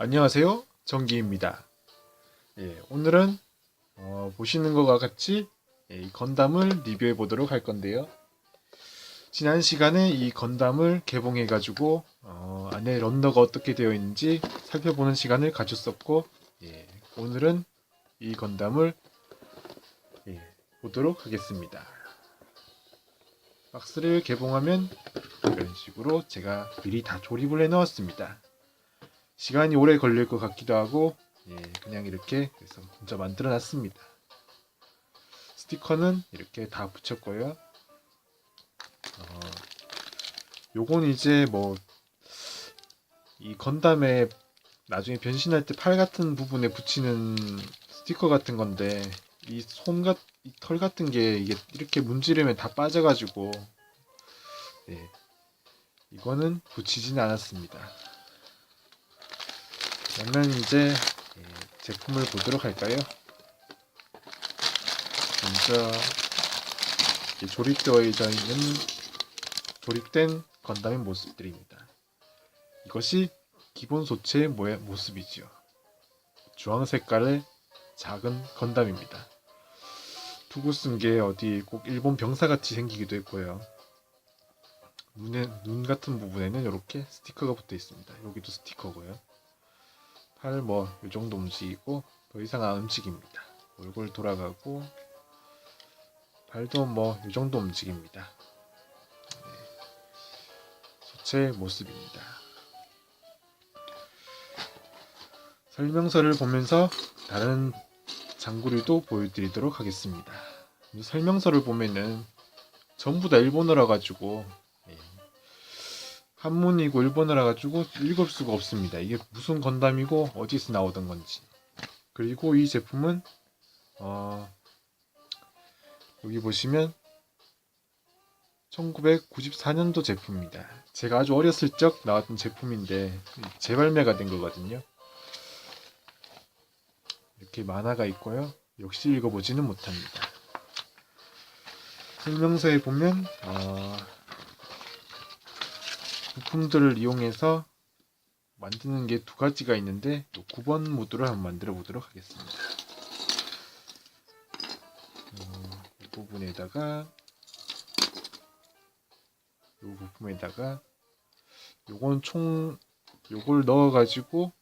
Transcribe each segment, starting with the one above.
안녕하세요. 정기입니다. 예, 오늘은 어, 보시는 것과 같이 예, 이 건담을 리뷰해 보도록 할 건데요. 지난 시간에 이 건담을 개봉해 가지고 어, 안에 런너가 어떻게 되어 있는지 살펴보는 시간을 가졌었고 예, 오늘은 이 건담을 예, 보도록 하겠습니다. 박스를 개봉하면 이런 식으로 제가 미리 다 조립을 해 놓았습니다. 시간이 오래 걸릴 것 같기도 하고 예, 그냥 이렇게 그래서 먼저 만들어 놨습니다. 스티커는 이렇게 다 붙였고요. 어, 요건 이제 뭐 이 건담에 나중에 변신할 때 팔 같은 부분에 붙이는 스티커 같은 건데 이 손 같, 이 털 같은 게 이게 이렇게 문지르면 다 빠져가지고 예, 이거는 붙이진 않았습니다. 그러면 이제 예, 제품을 보도록 할까요? 먼저 조립되어 있는 조립된 건담의 모습들입니다. 이것이 기본 소체의 모습이지요. 주황 색깔의 작은 건담입니다. 투구 쓴 게 어디 꼭 일본 병사 같이 생기기도 했고요. 눈에 눈 같은 부분에는 이렇게 스티커가 붙어 있습니다. 여기도 스티커고요. 팔 뭐 이 정도 움직이고 더 이상 안 움직입니다. 얼굴 돌아가고 발도 뭐 이 정도 움직입니다. 네. 소체 모습입니다. 설명서를 보면서 다른 장구류도 보여드리도록 하겠습니다. 이 설명서를 보면은 전부 다 일본어라 가지고 예, 한문이고 일본어라 가지고 읽을 수가 없습니다. 이게 무슨 건담이고 어디서 나오던 건지. 그리고 이 제품은 어, 여기 보시면 1994년도 제품입니다. 제가 아주 어렸을 적 나왔던 제품인데 재발매가 된 거거든요. 이렇게 만화가 있고요. 역시 읽어보지는 못합니다. 설명서에 보면 어, 부품들을 이용해서 만드는 게 두 가지가 있는데 9번 모드를 한번 만들어 보도록 하겠습니다. 어, 이 부분에다가 이 부품에다가 요건 총 요걸 넣어 가지고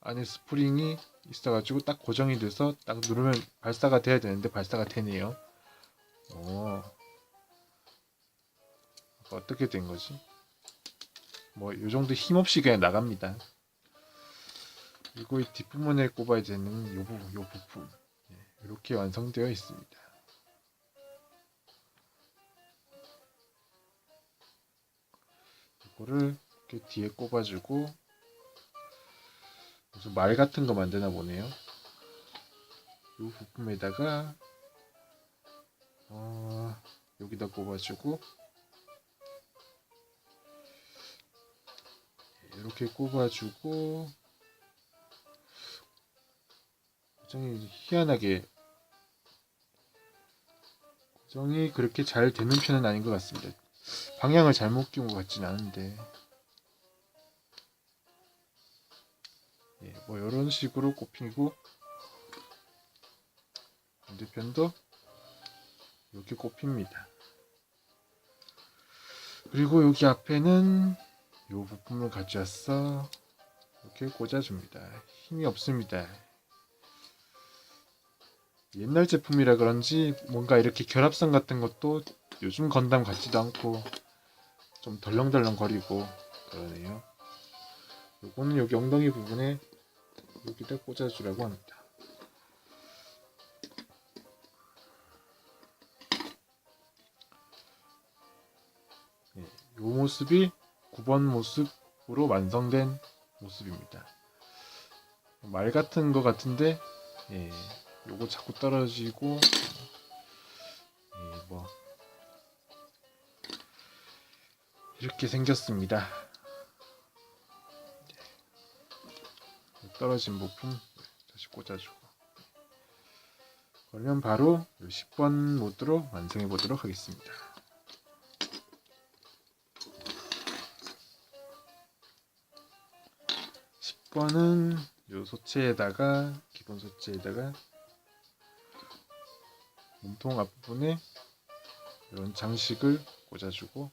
안에 스프링이 있어 가지고 딱 고정이 돼서 딱 누르면 발사가 돼야 되는데 발사가 되네요. 어 어떻게 된 거지? 뭐이 정도 힘 없이 그냥 나갑니다. 그리고 이 뒷부분에 꼽아야 되는 요 부분, 요 부품 예, 이렇게 완성되어 있습니다. 이거를 이렇게 뒤에 꼽아주고 무슨 말 같은 거 만드나 보네요. 이 부품에다가 어, 여기다 꼽아주고 이렇게 꼽아주고 고정이 희한하게 고정이 그렇게 잘 되는 편은 아닌 것 같습니다. 방향을 잘못 끼운 것 같진 않은데 예, 뭐 이런 식으로 꼽히고 반대편도 이렇게 꼽힙니다. 그리고 여기 앞에는 이 부품을 가져와서 이렇게 꽂아줍니다. 힘이 없습니다. 옛날 제품이라 그런지 뭔가 이렇게 결합선 같은 것도 요즘 건담 같지도 않고 좀 덜렁덜렁 거리고 그러네요. 요거는 여기 엉덩이 부분에 여기다 꽂아주라고 합니다. 네, 이 모습이 9번 모습으로 완성된 모습입니다. 말 같은 거 같은데, 예, 요거 자꾸 떨어지고, 예, 뭐, 이렇게 생겼습니다. 떨어진 부품 다시 꽂아주고 그러면 바로 10번 모드로 완성해 보도록 하겠습니다. 6번은 요 소체에다가 기본 소체에다가 몸통 앞부분에 이런 장식을 꽂아주고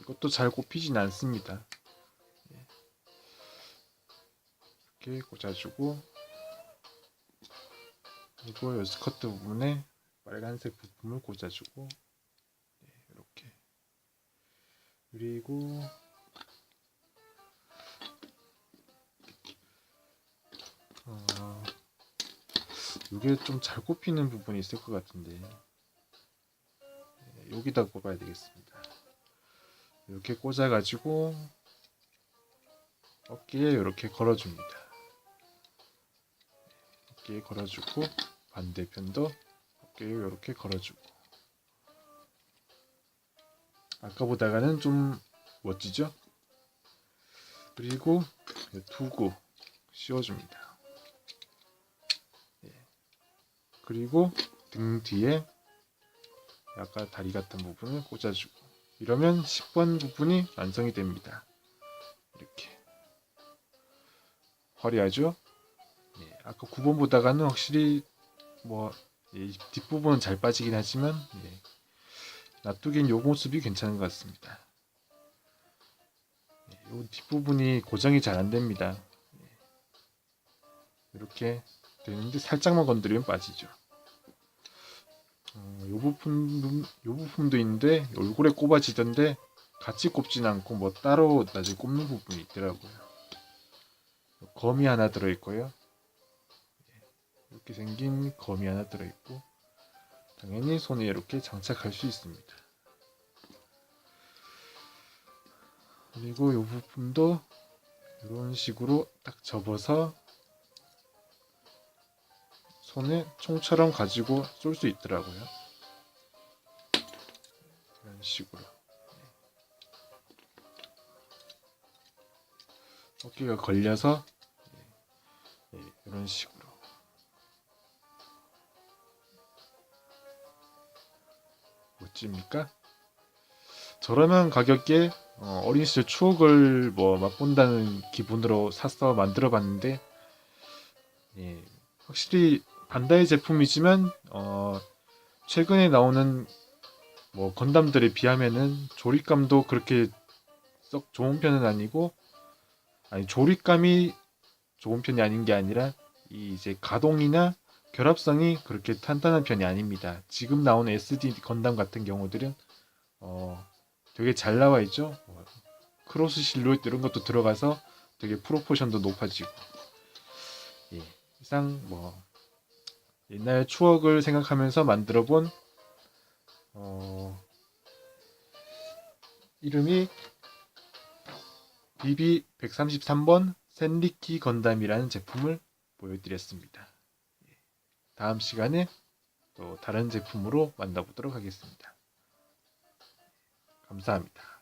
이것도 잘 꼽히진 않습니다. 예. 이렇게 꽂아주고 그리고 요 스커트 부분에 빨간색 부품을 꽂아주고 네, 이렇게 그리고 어, 이게 좀 잘 꼽히는 부분이 있을 것 같은데 네, 여기다 꼽아야 되겠습니다. 이렇게 꽂아가지고 어깨에 이렇게 걸어줍니다. 어깨에 걸어주고 반대편도 어깨에 이렇게 걸어주고 아까보다가는 좀 멋지죠? 그리고 두고 씌워줍니다. 그리고 등 뒤에 약간 다리 같은 부분을 꽂아주고 이러면 10번 부분이 완성이 됩니다. 이렇게 화려하죠? 예, 아까 9번 보다가는 확실히 뭐 예, 뒷부분은 잘 빠지긴 하지만 예, 놔두기엔 요 모습이 괜찮은 것 같습니다. 예, 요 뒷부분이 고정이 잘 안됩니다. 예, 이렇게 되는데 살짝만 건드리면 빠지죠. 어, 요 부품 요 부품도 있는데 얼굴에 꼽아지던데 같이 꼽진 않고 뭐 따로 나중에 꼽는 부분이 있더라고요. 검이 하나 들어있고요. 예, 이렇게 생긴 검이 하나 들어있고 당연히 손에 이렇게 장착할 수 있습니다. 그리고 이 부품도 이런 식으로 딱 접어서 손에 총처럼 가지고 쏠 수 있더라고요. 이런 식으로. 어깨가 걸려서 예, 이런 식으로. 멋집니까? 저렴한 가격에 어, 어린 시절 추억을 뭐 맛본다는 기분으로 사서 만들어 봤는데 예, 확실히 반다이 제품이지만 어, 최근에 나오는 뭐 건담들에 비하면은 조립감도 그렇게 썩 좋은 편은 아니고 아니 조립감이 좋은 편이 아닌 게 아니라 이 이제 가동이나 결합성이 그렇게 탄탄한 편이 아닙니다. 지금 나오는 SD 건담 같은 경우들은 어 되게 잘 나와 있죠. 뭐 크로스 실루엣 이런 것도 들어가서 되게 프로포션도 높아지고 예, 이상 뭐 옛날 추억을 생각하면서 만들어 본 어, 이름이 BB 133번 샌리키 건담이라는 제품을 보여드렸습니다. 예, 다음 시간에 또 다른 제품으로 만나보도록 하겠습니다. 감사합니다.